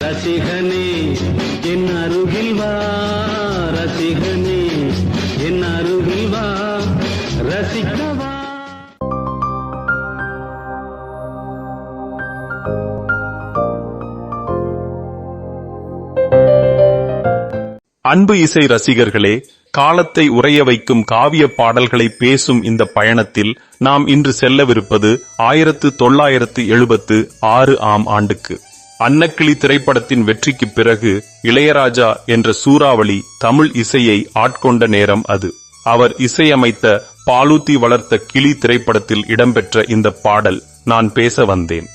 ரசிகனே என் அருகில் வா ரசிகனே என் அருகில் வா ரசிக்கவா அன்பு இசை ரசிகர்களே காலத்தை உறைய வைக்கும் காவிய பாடல்களை பேசும் இந்த பயணத்தில் நாம் இன்று செல்லவிருப்பது ஆயிரத்து தொள்ளாயிரத்து எழுபத்து ஆறு ஆம் ஆண்டுக்கு. அன்னக்கிளி திரைப்படத்தின் வெற்றிக்கு பிறகு இளையராஜா என்ற சூறாவளி தமிழ் இசையை ஆட்கொண்ட நேரம் அது. அவர் இசையமைத்த பாலூத்தி வளர்த்த கிளி திரைப்படத்தில் இடம்பெற்ற இந்த பாடல் நான் பேச வந்தேன்.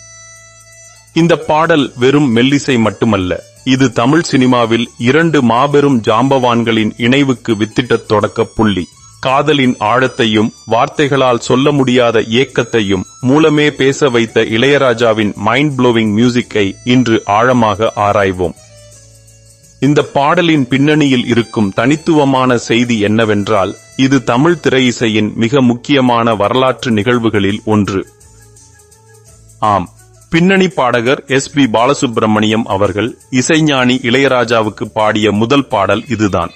இந்த பாடல் வெறும் மெல்லிசை மட்டுமல்ல இது தமிழ் சினிமாவில் இரண்டு மாபெரும் ஜாம்பவான்களின் இணைவுக்கு வித்திட்ட தொடக்க புள்ளி. காதலின் ஆழத்தையும் வார்த்தைகளால் சொல்ல முடியாத ஏக்கத்தையும் மூலமே பேச வைத்த இளையராஜாவின் மைண்ட் ப்ளோவிங் மியூசிக்கை இன்று ஆழமாக ஆராய்வோம். இந்த பாடலின் பின்னணியில் இருக்கும் தனித்துவமான செய்தி என்னவென்றால் இது தமிழ் திரையிசையின் மிக முக்கியமான வரலாற்று நிகழ்வுகளில் ஒன்று. ஆம். பின்னணி பாடகர் எஸ் பி பாலசுப்பிரமணியம் அவர்கள் இசைஞானி இளையராஜாவுக்கு பாடிய முதல் பாடல் இதுதான்.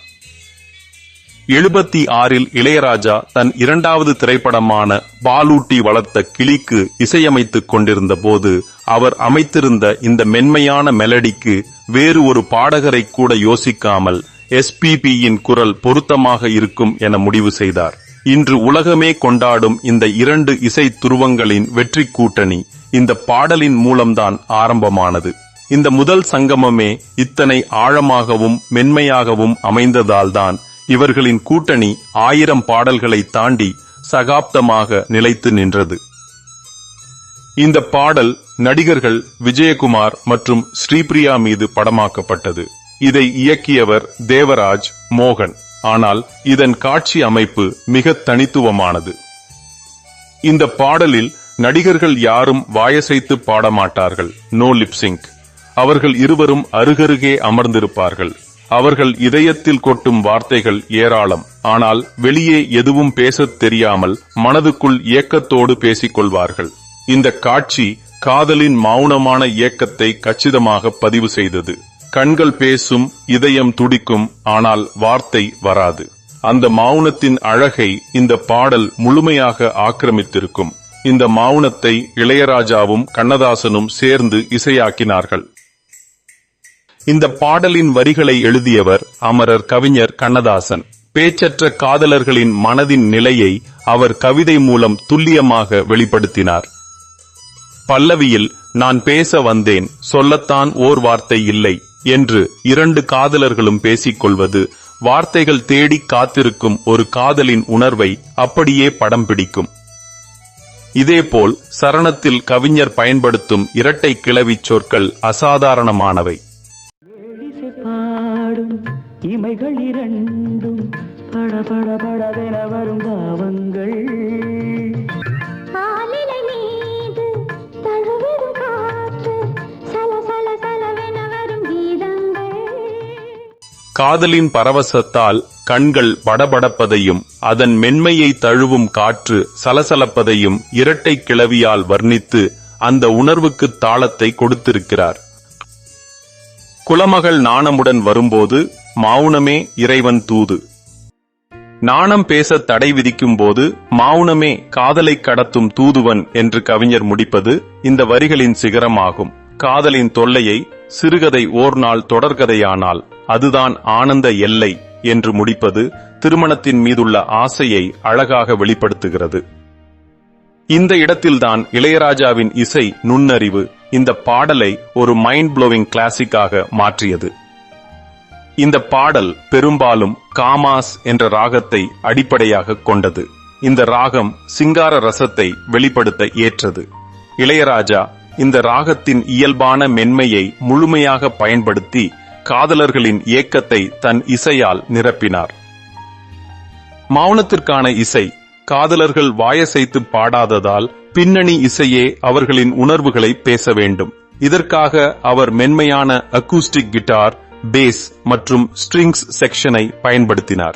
எழுபத்தி ஆறில் இளையராஜா தன் இரண்டாவது திரைப்படமான பாலூட்டி வளர்த்த கிளிக்கு இசையமைத்துக் கொண்டிருந்த போது அவர் அமைத்திருந்த இந்த மென்மையான மெலடிக்கு வேறு ஒரு பாடகரை கூட யோசிக்காமல் எஸ்பிபியின் குரல் பொருத்தமாக இருக்கும் என முடிவு செய்தார். இன்று உலகமே கொண்டாடும் இந்த இரண்டு இசை துருவங்களின் வெற்றி கூட்டணி இந்த பாடலின் மூலம்தான் ஆரம்பமானது. இந்த முதல் சங்கமமே இத்தனை ஆழமாகவும் மென்மையாகவும் அமைந்ததால்தான் இவர்களின் கூட்டணி ஆயிரம் பாடல்களை தாண்டி சகாப்தமாக நிலைத்து நின்றது. இந்த பாடல் நடிகர்கள் விஜயகுமார் மற்றும் ஸ்ரீபிரியா மீது படமாக்கப்பட்டது. இதை இயக்கியவர் தேவராஜ் மோகன். ஆனால் இதன் காட்சி அமைப்பு மிக தனித்துவமானது. இந்த பாடலில் நடிகர்கள் யாரும் வாயசைத்து பாடமாட்டார்கள். நோ லிப்சிங்க் அவர்கள் இருவரும் அருகருகே அமர்ந்திருப்பார்கள். அவர்கள் இதயத்தில் கொட்டும் வார்த்தைகள் ஏராளம். ஆனால் வெளியே எதுவும் பேசத் தெரியாமல் மனதுக்குள் ஏக்கத்தோடு பேசிக்கொள்வார்கள். இந்த காட்சி காதலின் மௌனமான இயக்கத்தை கச்சிதமாக பதிவு செய்தது. கண்கள் பேசும் இதயம் துடிக்கும் ஆனால் வார்த்தை வராது. அந்த மௌனத்தின் அழகை இந்த பாடல் முழுமையாக ஆக்கிரமித்திருக்கும். இந்த மௌனத்தை இளையராஜாவும் கண்ணதாசனும் சேர்ந்து இசையாக்கினார்கள். இந்த பாடலின் வரிகளை எழுதியவர் அமரர் கவிஞர் கண்ணதாசன். பேச்சற்ற காதலர்களின் மனதின் நிலையை அவர் கவிதை மூலம் துல்லியமாக வெளிப்படுத்தினார். பல்லவியில் நான் பேச வந்தேன் சொல்லத்தான் ஓர் வார்த்தை இல்லை என்று இரண்டு காதலர்களும் பேசிக் கொள்வது வார்த்தைகள் தேடி காத்திருக்கும் ஒரு காதலின் உணர்வை அப்படியே படம் பிடிக்கும். இதேபோல் சரணத்தில் கவிஞர் பயன்படுத்தும் இரட்டை கிளவிச் சொற்கள் அசாதாரணமானவை. இமைகள் இரண்டும் பட பட படவென வரும் பாவங்கள் காதலின் பரவசத்தால் கண்கள் படபடப்பதையும் அதன் மென்மையை தழுவும் காற்று சலசலப்பதையும் இரட்டை கிளவியால் வர்ணித்து அந்த உணர்வுக்கு தாளத்தை கொடுத்திருக்கிறார். குலமகள் நாணமுடன் வரும்போது மௌனமே இறைவன் தூது. நாணம் பேச தடை விதிக்கும் போது மௌனமே காதலை கடத்தும் தூதுவன் என்று கவிஞர் முடிப்பது இந்த வரிகளின் சிகரமாகும். காதலின் தொல்லையை சிறுகதை ஓர் நாள் தொடர்கதையானால் அதுதான் ஆனந்த எல்லை என்று முடிப்பது திருமணத்தின் மீதுள்ள ஆசையை அழகாக வெளிப்படுத்துகிறது. இந்த இடத்தில்தான் இளையராஜாவின் இசை நுண்ணறிவு இந்த பாடலை ஒரு மைண்ட் ப்ளோவிங் கிளாசிக்காக மாற்றியது. இந்த பாடல் பெரும்பாலும் காமாஸ் என்ற ராகத்தை அடிப்படையாக கொண்டது. இந்த ராகம் சிங்கார ரசத்தை வெளிப்படுத்த ஏற்றது. இளையராஜா இந்த ராகத்தின் இயல்பான மென்மையை முழுமையாக பயன்படுத்தி காதலர்களின் ஏக்கத்தை தன் இசையால் நிரப்பினார். மௌனத்திற்கான இசை காதலர்கள் வாயசைத்து பாடாததால் பின்னணி இசையே அவர்களின் உணர்வுகளை பேச வேண்டும். இதற்காக அவர் மென்மையான அக்கூஸ்டிக் கிட்டார் பேஸ் மற்றும் ஸ்ட்ரிங்ஸ் செக்ஷனை பயன்படுத்தினார்.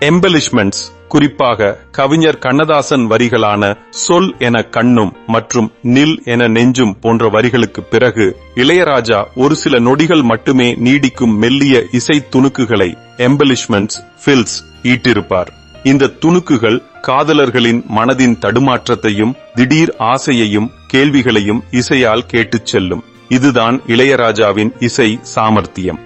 எம்பெலிஷ்மெண்ட்ஸ் குறிப்பாக கவிஞர் கண்ணதாசன் வரிகளான சொல் என கண்ணும் மற்றும் நில் என நெஞ்சும் போன்ற வரிகளுக்கு பிறகு இளையராஜா ஒரு சில நொடிகள் மட்டுமே நீடிக்கும் மெல்லிய இசை துணுக்குகளை எம்பலிஷ்மெண்ட்ஸ் ஃபில்ஸ் ஈட்டிருப்பார். இந்த துணுக்குகள் காதலர்களின் மனதின் தடுமாற்றத்தையும் திடீர் ஆசையையும் கேள்விகளையும் இசையால் கேட்டுச் செல்லும். இதுதான் இளையராஜாவின் இசை சாமர்த்தியம்.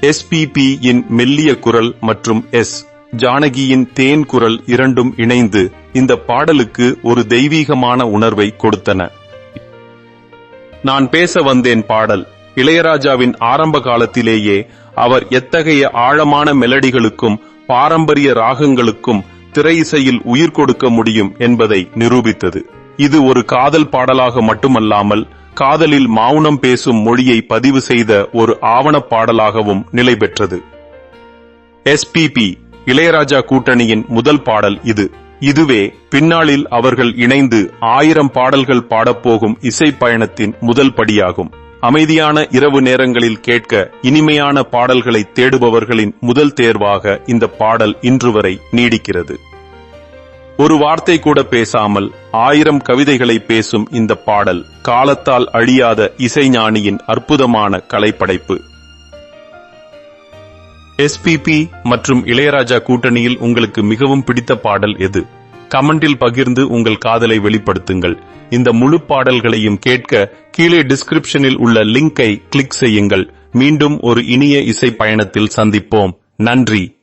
எஸ்பிபி இன் மெல்லிய குரல் மற்றும் எஸ் ஜானகியின் தேன் குரல் இரண்டும் இணைந்து இந்த பாடலுக்கு ஒரு தெய்வீகமான உணர்வை கொடுத்தன. நான் பேச வந்தேன் பாடல். இளையராஜாவின் ஆரம்ப காலத்திலேயே அவர் எத்தகைய ஆழமான மெலடிகளுக்கும் பாரம்பரிய ராகங்களுக்கும் திரை இசையில் உயிர் கொடுக்க முடியும் என்பதை நிரூபித்தது. இது ஒரு காதல் பாடலாக மட்டுமல்லாமல் காதலில் மௌனம் பேசும் மொழியை பதிவு செய்த ஒரு ஆவணப் பாடலாகவும் நிலை பெற்றது. எஸ்பிபி இளையராஜா கூட்டணியின் முதல் பாடல் இது. இதுவே பின்னாளில் அவர்கள் இணைந்து ஆயிரம் பாடல்கள் பாடப்போகும் இசை பயணத்தின் முதல் படியாகும். அமைதியான இரவு நேரங்களில் கேட்க இனிமையான பாடல்களை தேடுபவர்களின் முதல் தேர்வாக இந்த பாடல் இன்று வரை நீடிக்கிறது. ஒரு வார்த்தை கூட பேசாமல் ஆயிரம் கவிதைகளை பேசும் இந்த பாடல் காலத்தால் அழியாத இசைஞானியின் அற்புதமான கலைப்படைப்பு. எஸ்பிபி மற்றும் இளையராஜா கூட்டணியில் உங்களுக்கு மிகவும் பிடித்த பாடல் எது? கமெண்டில் பகிர்ந்து உங்கள் காதலை வெளிப்படுத்துங்கள். இந்த முழு பாடல்களையும் கேட்க கீழே டிஸ்கிரிப்ஷனில் உள்ள லிங்கை கிளிக் செய்யுங்கள். மீண்டும் ஒரு இனிய இசை பயணத்தில் சந்திப்போம். நன்றி.